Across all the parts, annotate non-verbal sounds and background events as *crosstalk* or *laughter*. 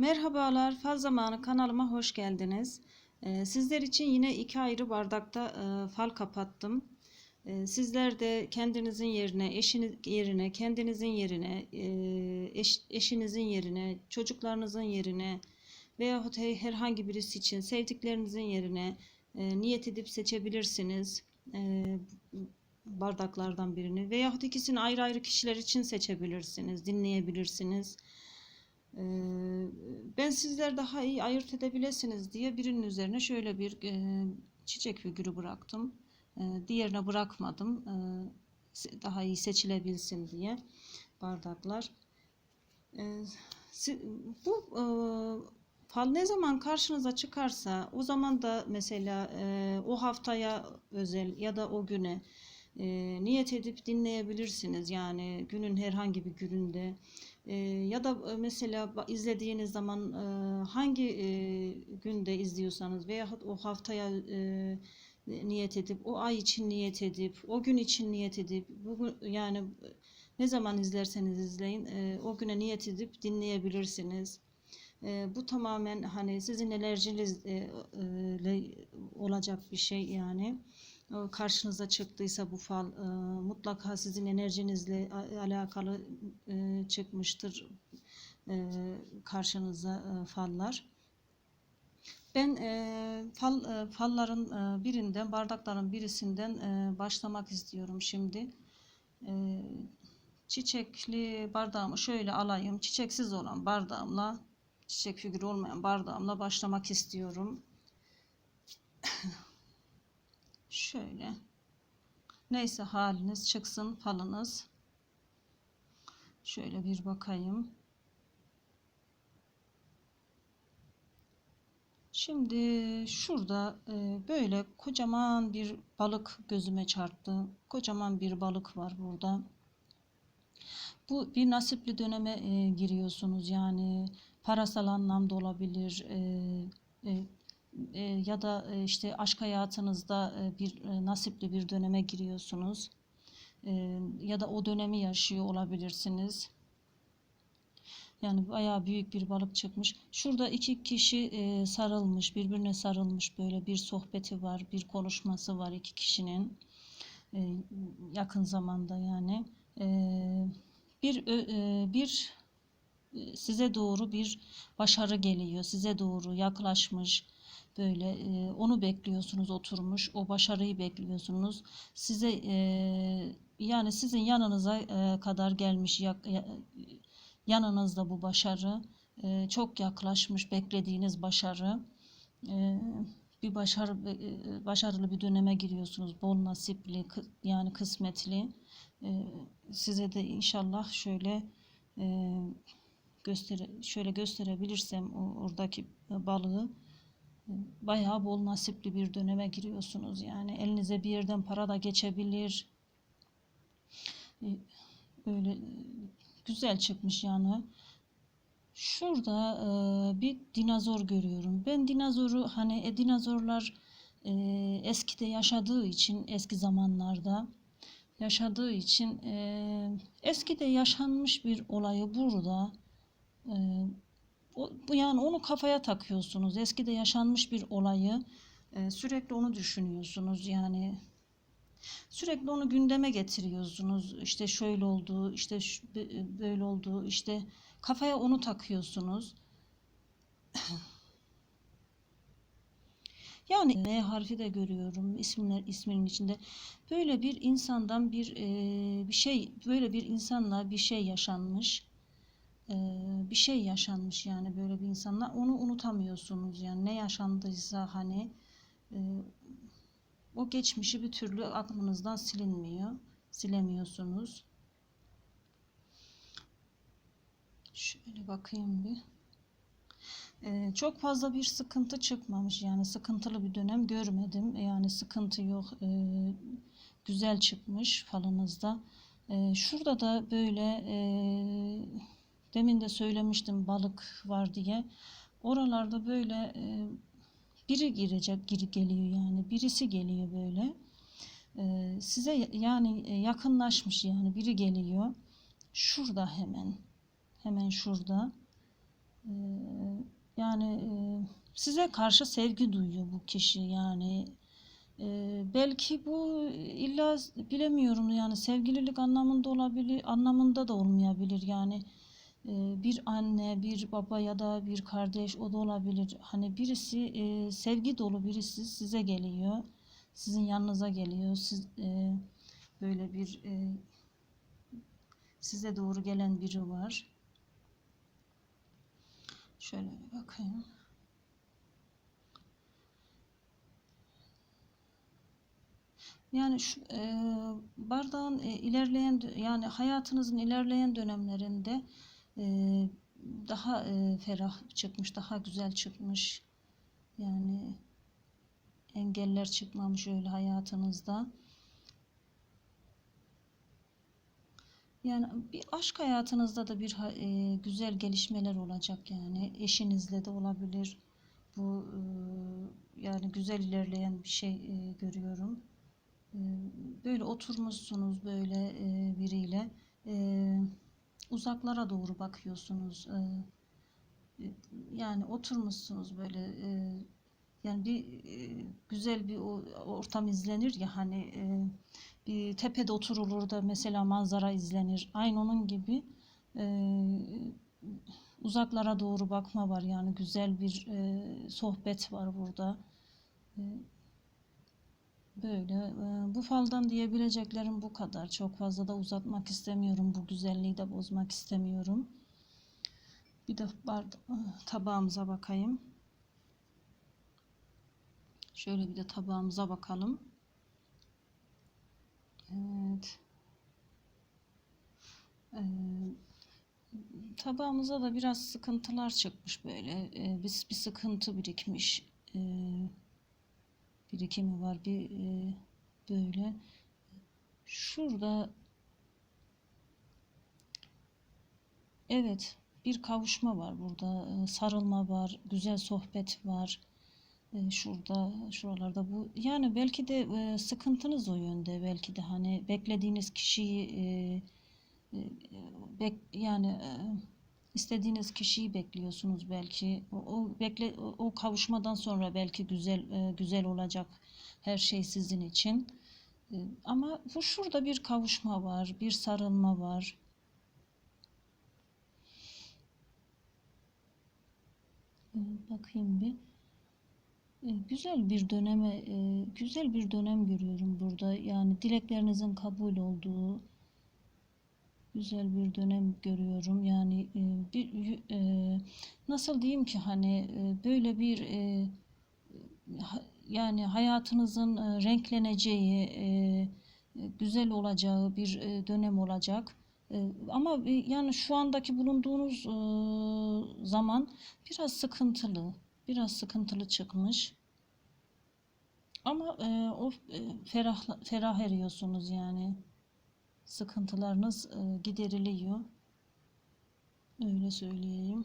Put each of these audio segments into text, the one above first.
Merhabalar, Fal Zamanı kanalıma hoş geldiniz. Ee, Sizler için yine iki ayrı bardakta e, fal kapattım. Ee, Sizler de kendinizin yerine, eşiniz yerine, kendinizin yerine, e, eş- eşinizin yerine, çocuklarınızın yerine veyahut he- herhangi birisi için sevdiklerinizin yerine e, niyet edip seçebilirsiniz. Bardaklardan birini veyahut ikisini ayrı ayrı kişiler için seçebilirsiniz, dinleyebilirsiniz. Ben sizler daha iyi ayırt edebilirsiniz diye birinin üzerine şöyle bir çiçek figürü bıraktım. Diğerine bırakmadım. Daha iyi seçilebilsin diye bardaklar. Bu fal ne zaman karşınıza çıkarsa o zaman da mesela o haftaya özel ya da o güne niyet edip dinleyebilirsiniz. Yani günün herhangi bir gününde. Ya da e, mesela izlediğiniz zaman e, hangi e, günde izliyorsanız veyahut o haftaya e, niyet edip o ay için niyet edip o gün için niyet edip bugün yani e, ne zaman izlerseniz izleyin e, o güne niyet edip dinleyebilirsiniz. E, bu tamamen hani sizin enerjinizle olacak bir şey yani. O Karşınıza çıktıysa bu fal e, mutlaka sizin enerjinizle alakalı e, çıkmıştır e, karşınıza e, fallar. Ben e, fal e, falların e, birinden bardakların birisinden e, başlamak istiyorum şimdi. E, çiçekli bardağımı şöyle alayım. Çiçeksiz olan bardağımla çiçek figürü olmayan bardağımla başlamak istiyorum. Şöyle. Neyse haliniz çıksın falınız. Şöyle bir bakayım. Şimdi şurada e, böyle kocaman bir balık gözüme çarptı. Kocaman bir balık var burada. Bu bir nasipli döneme e, giriyorsunuz yani parasal anlamda olabilir ya da işte aşk hayatınızda bir nasipli bir döneme giriyorsunuz ya da o dönemi yaşıyor olabilirsiniz. Yani bayağı büyük bir balık çıkmış. Şurada iki kişi sarılmış, birbirine sarılmış böyle bir sohbeti var, bir konuşması var iki kişinin yakın zamanda yani. Bir bir size doğru bir başarı geliyor, size doğru yaklaşmış. Böyle e, onu bekliyorsunuz oturmuş, o başarıyı bekliyorsunuz. Size e, yani sizin yanınıza e, kadar gelmiş yak- ya- yanınızda bu başarı e, çok yaklaşmış beklediğiniz başarı e, bir başarı başarılı bir döneme giriyorsunuz bol nasipli yani kısmetli E, size de inşallah şöyle e, göstere şöyle gösterebilirsem oradaki balığı bayağı bol nasipli bir döneme giriyorsunuz. Yani elinize bir yerden para da geçebilir. E, öyle güzel çıkmış yani. Şurada e, bir dinozor görüyorum. Ben dinozoru hani e, dinozorlar e, eskide yaşadığı için eski zamanlarda yaşadığı için e, eskide yaşanmış bir olayı burada e, o, yani onu kafaya takıyorsunuz. Eskide yaşanmış bir olayı e, sürekli onu düşünüyorsunuz. Yani sürekli onu gündeme getiriyorsunuz. İşte şöyle oldu, işte şu- bö- böyle oldu, işte kafaya onu takıyorsunuz. *laughs* Yani M harfi de görüyorum isimler isminin içinde. Böyle bir insandan bir e, bir şey böyle bir insanla bir şey yaşanmış. Bir şey yaşanmış yani böyle bir insanla onu unutamıyorsunuz yani ne yaşandıysa hani o geçmişi bir türlü aklınızdan silinmiyor. Silemiyorsunuz. Şöyle bakayım bir. Ee, çok fazla bir sıkıntı çıkmamış yani sıkıntılı bir dönem görmedim yani sıkıntı yok Ee, güzel çıkmış falınızda Ee, şurada da böyle e, demin de söylemiştim balık var diye. Oralarda böyle e, biri girecek giri geliyor yani. Birisi geliyor böyle. Ee, size yani e, yakınlaşmış yani biri geliyor. Şurada hemen hemen şurada. Yani e, size karşı sevgi duyuyor bu kişi yani. E, belki bu illa bilemiyorum yani sevgililik anlamında olabilir anlamında da olmayabilir yani. e, bir anne bir baba ya da bir kardeş o da olabilir hani birisi e, sevgi dolu birisi size geliyor sizin yanınıza geliyor siz e, böyle bir e, size doğru gelen biri var. Şöyle bir bakayım. Yani şu bardağın ilerleyen yani hayatınızın ilerleyen dönemlerinde daha e, ferah çıkmış, daha güzel çıkmış. Yani engeller çıkmamış öyle hayatınızda. Yani bir aşk hayatınızda da bir e, güzel gelişmeler olacak yani eşinizle de olabilir. Bu e, yani güzel ilerleyen bir şey görüyorum. Böyle oturmuşsunuz böyle biriyle uzaklara doğru bakıyorsunuz. E, e, yani oturmuşsunuz böyle e, yani bir e, güzel bir ortam izlenir ya hani e, bir tepede oturulur da mesela manzara izlenir. Aynı onun gibi uzaklara doğru bakma var yani güzel bir sohbet var burada. Böyle e, bu faldan diyebileceklerim bu kadar. Çok fazla da uzatmak istemiyorum. Bu güzelliği de bozmak istemiyorum. Bir de bard- tabağımıza bakayım. Şöyle bir de tabağımıza bakalım. Evet. Ee, tabağımıza da biraz sıkıntılar çıkmış böyle. Ee, bir, bir sıkıntı birikmiş. Ee, birikimi var bir e, böyle. Şurada evet bir kavuşma var burada. Ee, sarılma var, güzel sohbet var. Ee, şurada, şuralarda bu. Yani belki de e, sıkıntınız o yönde. Belki de hani beklediğiniz kişiyi e, e, bek, yani e, istediğiniz kişiyi bekliyorsunuz belki. O, o bekle o, kavuşmadan sonra belki güzel e, güzel olacak her şey sizin için. E, ama bu şurada bir kavuşma var, bir sarılma var. E, bakayım bir. E, Güzel bir döneme, e, güzel bir dönem görüyorum burada. Yani dileklerinizin kabul olduğu güzel bir dönem görüyorum. Yani e, bir e, nasıl diyeyim ki hani e, böyle bir e, ha- yani hayatınızın e, renkleneceği, e, e, güzel olacağı bir e, dönem olacak. E, ama e, yani şu andaki bulunduğunuz e, zaman biraz sıkıntılı, biraz sıkıntılı çıkmış. Ama e, o e, ferah ferah eriyorsunuz yani. Sıkıntılarınız e, gideriliyor. Öyle söyleyeyim.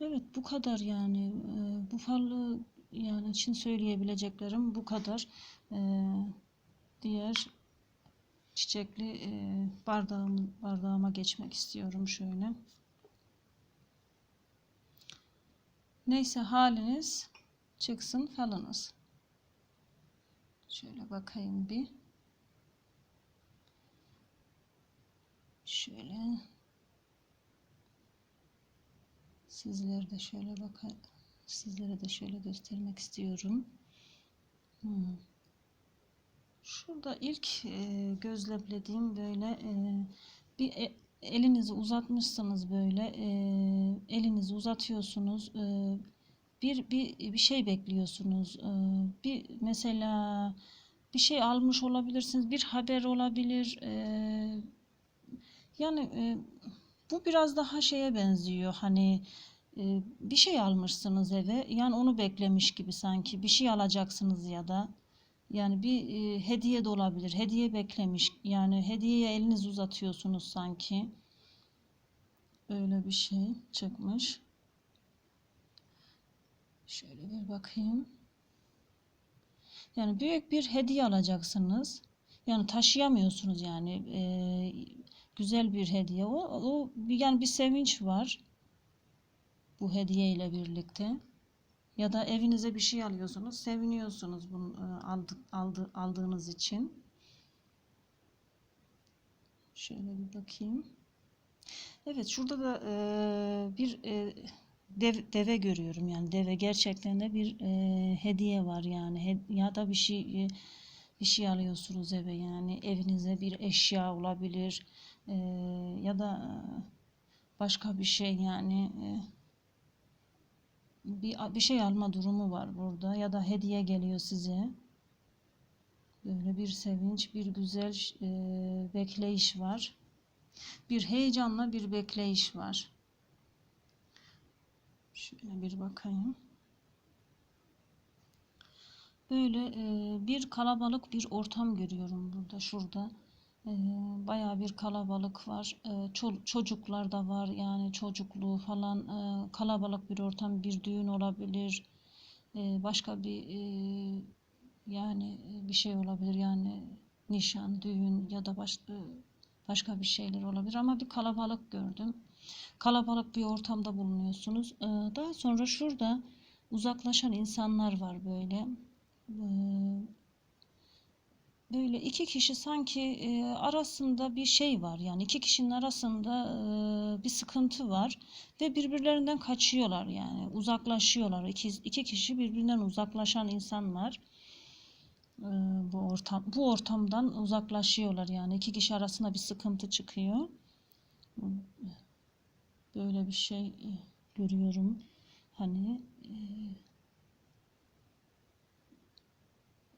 Evet bu kadar yani. E, bu fallı yani için söyleyebileceklerim bu kadar. E, diğer çiçekli bardağım, bardağıma geçmek istiyorum şöyle. Neyse haliniz çıksın falınız. Şöyle bakayım bir. Şöyle sizlere de şöyle bakar sizlere de şöyle göstermek istiyorum. Hmm. Şurada ilk e, gözlemlediğim böyle e, bir e- elinizi uzatmışsınız böyle e, elinizi uzatıyorsunuz e, bir, bir bir şey bekliyorsunuz E, bir mesela bir şey almış olabilirsiniz bir haber olabilir E, yani e, bu biraz daha şeye benziyor hani e, bir şey almışsınız eve yani onu beklemiş gibi sanki bir şey alacaksınız ya da yani bir e, hediye de olabilir. Hediye beklemiş. Yani hediyeye eliniz uzatıyorsunuz sanki. Öyle bir şey çıkmış. Şöyle bir bakayım. Yani büyük bir hediye alacaksınız. Yani taşıyamıyorsunuz yani. E, güzel bir hediye. O, o yani bir sevinç var bu hediye ile birlikte. Ya da evinize bir şey alıyorsunuz, seviniyorsunuz bunu e, aldı, aldı, aldığınız için. Şöyle bir bakayım. Evet, şurada da e, bir e, dev- deve görüyorum yani deve gerçekten de bir e, hediye var yani He- ya da bir şey e, bir şey alıyorsunuz eve yani evinize bir eşya olabilir e, ya da e, başka bir şey yani e, bir bir şey alma durumu var burada ya da hediye geliyor size. Böyle bir sevinç, bir güzel e, bekleyiş var. Bir heyecanla bir bekleyiş var. Şöyle bir bakayım. Böyle e, bir kalabalık bir ortam görüyorum burada, şurada. E, bayağı bir kalabalık var. E, ço- çocuklar da var yani çocukluğu falan e, kalabalık bir ortam, bir düğün olabilir. E, başka bir e, yani bir şey olabilir yani nişan, düğün ya da baş, e, başka bir şeyler olabilir ama bir kalabalık gördüm. Kalabalık bir ortamda bulunuyorsunuz. E, daha sonra şurada uzaklaşan insanlar var böyle. E, böyle iki kişi sanki e, arasında bir şey var. Yani iki kişinin arasında e, bir sıkıntı var ve birbirlerinden kaçıyorlar yani. Uzaklaşıyorlar. İki, iki kişi birbirinden uzaklaşan insanlar e, bu ortam bu ortamdan uzaklaşıyorlar yani. İki kişi arasında bir sıkıntı çıkıyor böyle bir şey e, görüyorum hani e,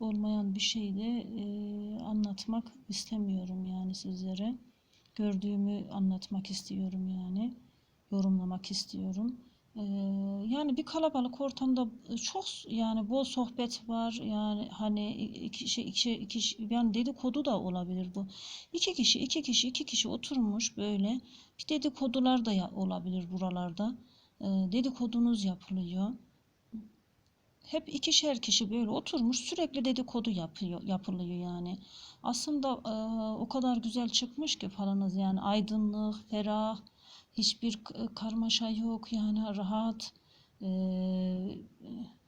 olmayan bir şey de e, anlatmak istemiyorum yani sizlere. Gördüğümü anlatmak istiyorum yani. Yorumlamak istiyorum. E, yani bir kalabalık ortamda çok yani bol sohbet var. Yani hani iki kişi iki, iki kişi yani dedikodu da olabilir bu. İki kişi iki kişi iki kişi oturmuş böyle. Bir dedikodular da olabilir buralarda. E, dedikodunuz yapılıyor hep ikişer kişi böyle oturmuş sürekli dedikodu yapıyor, yapılıyor yani. Aslında o kadar güzel çıkmış ki falanız yani aydınlık, ferah, hiçbir karmaşa yok yani rahat.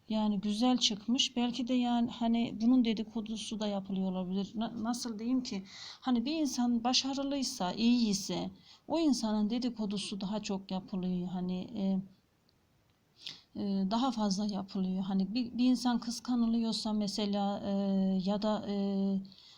yani güzel çıkmış. Belki de yani hani bunun dedikodusu da yapılıyor olabilir. Na- nasıl diyeyim ki? Hani bir insan başarılıysa, iyiyse o insanın dedikodusu daha çok yapılıyor. Hani daha fazla yapılıyor. Hani bir, bir insan kıskanılıyorsa mesela ya da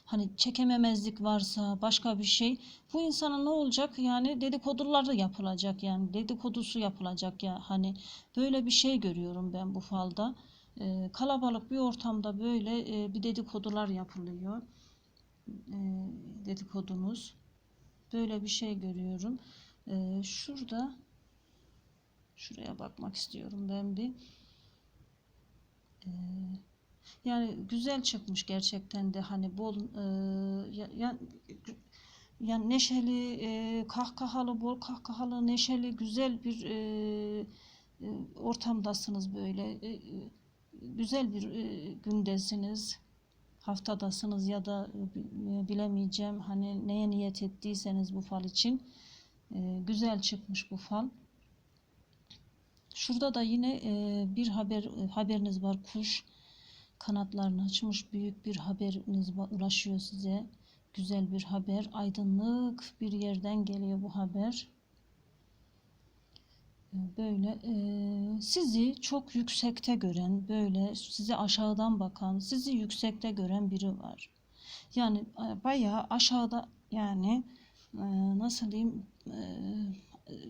hani çekememezlik varsa başka bir şey bu insana ne olacak? Yani dedikodular da yapılacak yani dedikodusu yapılacak ya hani böyle bir şey görüyorum ben bu falda. E, kalabalık bir ortamda böyle e, bir dedikodular yapılıyor. E, dedikodunuz. Böyle bir şey görüyorum. E, şurada Şuraya bakmak istiyorum ben bir. Ee, yani güzel çıkmış gerçekten de hani bol e, ya, ya, yani neşeli, e, kahkahalı, bol kahkahalı, neşeli, güzel bir e, e, ortamdasınız böyle. E, e, güzel bir e, gündesiniz. Haftadasınız ya da e, bilemeyeceğim hani neye niyet ettiyseniz bu fal için. E, güzel çıkmış bu fal. Şurada da yine e, bir haber e, haberiniz var. Kuş kanatlarını açmış büyük bir haberiniz ulaşıyor size. Güzel bir haber, aydınlık bir yerden geliyor bu haber. Böyle e, sizi çok yüksekte gören, böyle sizi aşağıdan bakan, sizi yüksekte gören biri var. Yani e, bayağı aşağıda yani e, nasıl diyeyim e,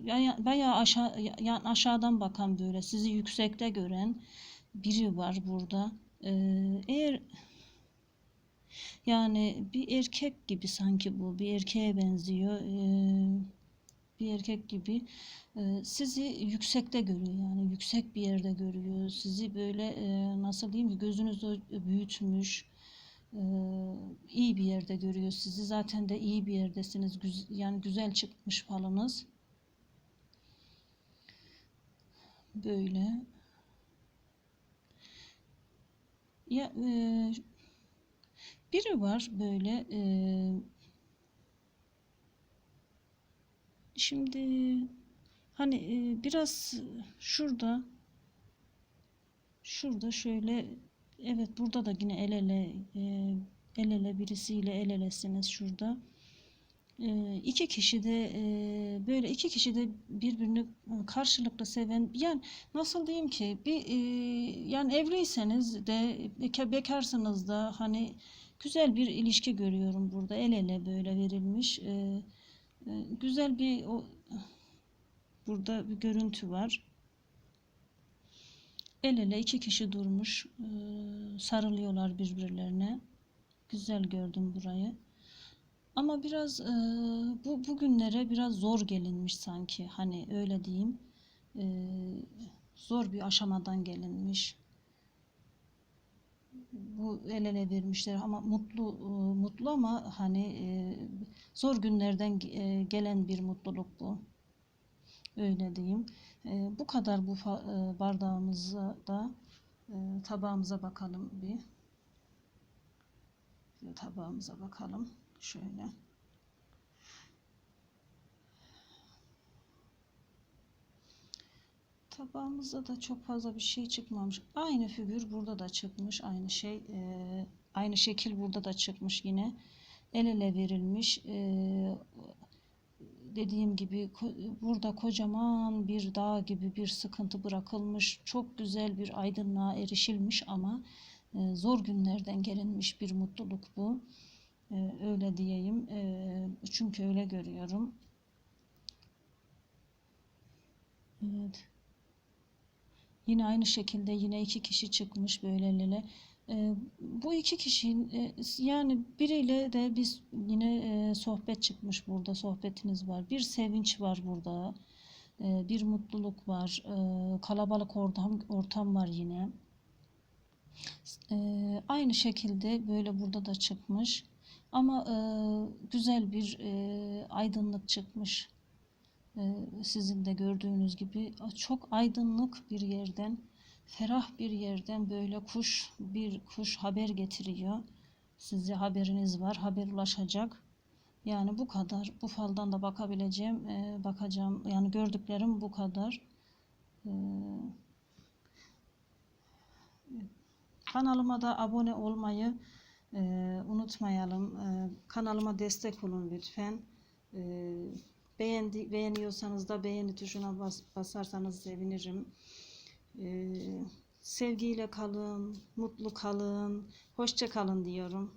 ya- bayağı aşağı yani aşağıdan bakan böyle sizi yüksekte gören biri var burada. Ee, eğer yani bir erkek gibi sanki bu bir erkeğe benziyor. Ee, bir erkek gibi Ee, sizi yüksekte görüyor yani yüksek bir yerde görüyor. Sizi böyle e, nasıl diyeyim ki gözünüzü büyütmüş. Ee, iyi bir yerde görüyor sizi. Zaten de iyi bir yerdesiniz. Güz- yani güzel çıkmış falınız. Böyle. Ya e, biri var böyle e, şimdi hani e, biraz şurada şurada şöyle evet burada da yine el ele e, el ele birisiyle el elesiniz şurada. İki kişi de böyle iki kişi de birbirini karşılıklı seven yani nasıl diyeyim ki bir yani evliyseniz de beka- bekarsınız da hani güzel bir ilişki görüyorum burada el ele böyle verilmiş. Güzel bir o burada bir görüntü var. El ele iki kişi durmuş sarılıyorlar birbirlerine. Güzel gördüm burayı ama biraz e, bu bugünlere biraz zor gelinmiş sanki hani öyle diyeyim E, zor bir aşamadan gelinmiş bu el ele vermişler ama mutlu e, mutlu ama hani e, zor günlerden e, gelen bir mutluluk bu. Öyle diyeyim. E, bu kadar bu e, bardağımıza da e, tabağımıza bakalım. Bir Tabağımıza bakalım. Şöyle. Tabağımızda da çok fazla bir şey çıkmamış. Aynı figür burada da çıkmış. Aynı şey, e, aynı şekil burada da çıkmış yine. El ele verilmiş. E, dediğim gibi burada kocaman bir dağ gibi bir sıkıntı bırakılmış. Çok güzel bir aydınlığa erişilmiş ama e, zor günlerden gelinmiş bir mutluluk bu. E, öyle diyeyim. E, çünkü öyle görüyorum. Evet. Yine aynı şekilde yine iki kişi çıkmış böyle el ele. Ee, bu iki kişinin e, yani biriyle de biz yine e, sohbet çıkmış burada sohbetiniz var. Bir sevinç var burada. Ee, bir mutluluk var. Ee, kalabalık ortam ortam var yine. Ee, aynı şekilde böyle burada da çıkmış. Ama e, güzel bir e, aydınlık çıkmış. Ee, sizin de gördüğünüz gibi çok aydınlık bir yerden, ferah bir yerden böyle kuş bir kuş haber getiriyor. Size haberiniz var, haber ulaşacak. Yani bu kadar. Bu faldan da bakabileceğim, e, bakacağım. Yani gördüklerim bu kadar. Ee, kanalıma da abone olmayı e, unutmayalım. E, kanalıma destek olun lütfen. E, Beğendi, beğeniyorsanız da beğeni tuşuna bas, basarsanız sevinirim. Ee, sevgiyle kalın, mutlu kalın, hoşça kalın diyorum.